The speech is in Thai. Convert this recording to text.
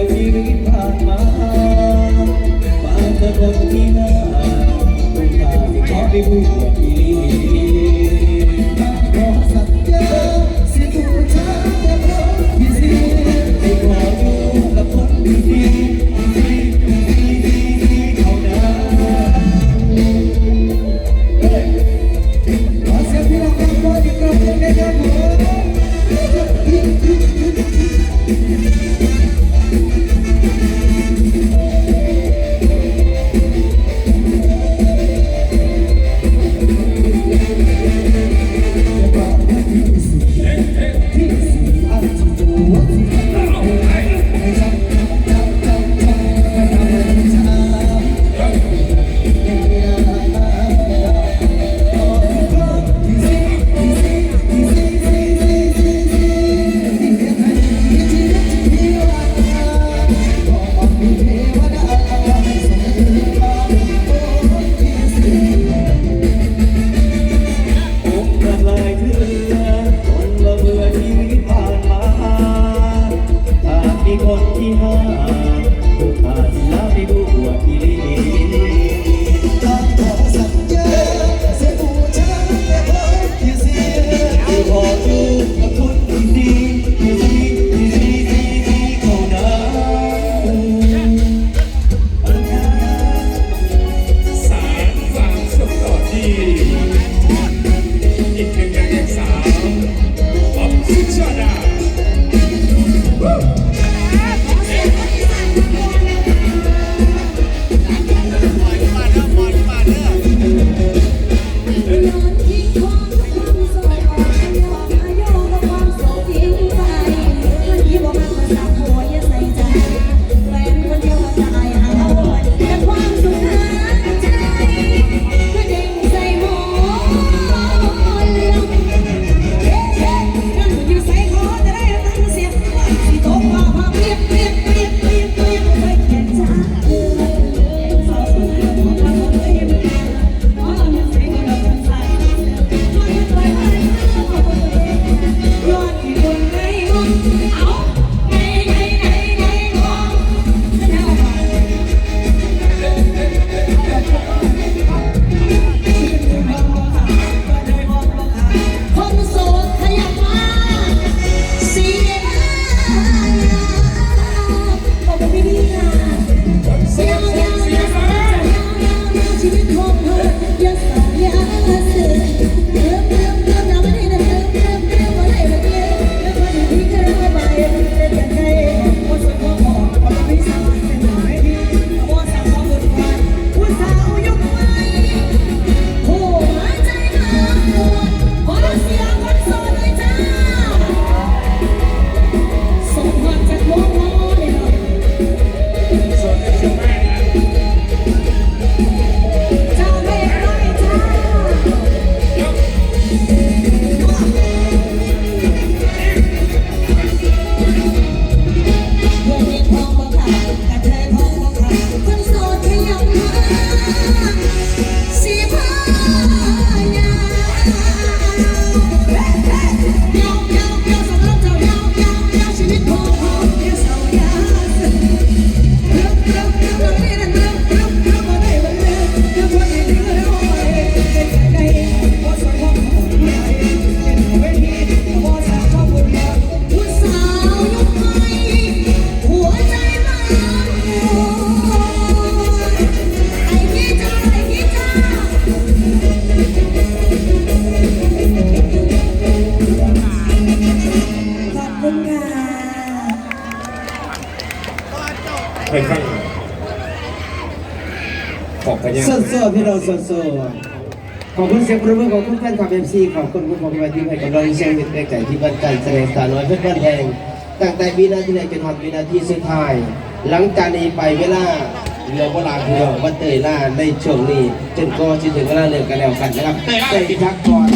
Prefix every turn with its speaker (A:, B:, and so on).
A: อ
B: ชีวิต
A: ผ่น
C: มาบางคนคนกาตที่ขอได้พูดวันนี้ขอสัญญาสิทุกชาติจะรักที่สิให้ขอยู่กับคนดี Thank you. ของพญา
B: โซโซพี่เราโซโซขอบคุณเสียงประมือของคุณแฟนคลับเอ็มซีขอบคุณคุณพ่อคุณแม่ที่ให้กำลังใจเป็นแรงใจที่บ้านจัรแสดงสาน้อยเพื่อนบ้านแดงตั้งแต่วินาทีแรกจนถึงวินาทีสุดท้าย หลังจากนี้ไปเวลาเรือโบราณเรือวัดเตยล่าในช่วงนี้จนก็จะถึงเวลาเรือกันแล้วกันนะครับเตยทักก่อน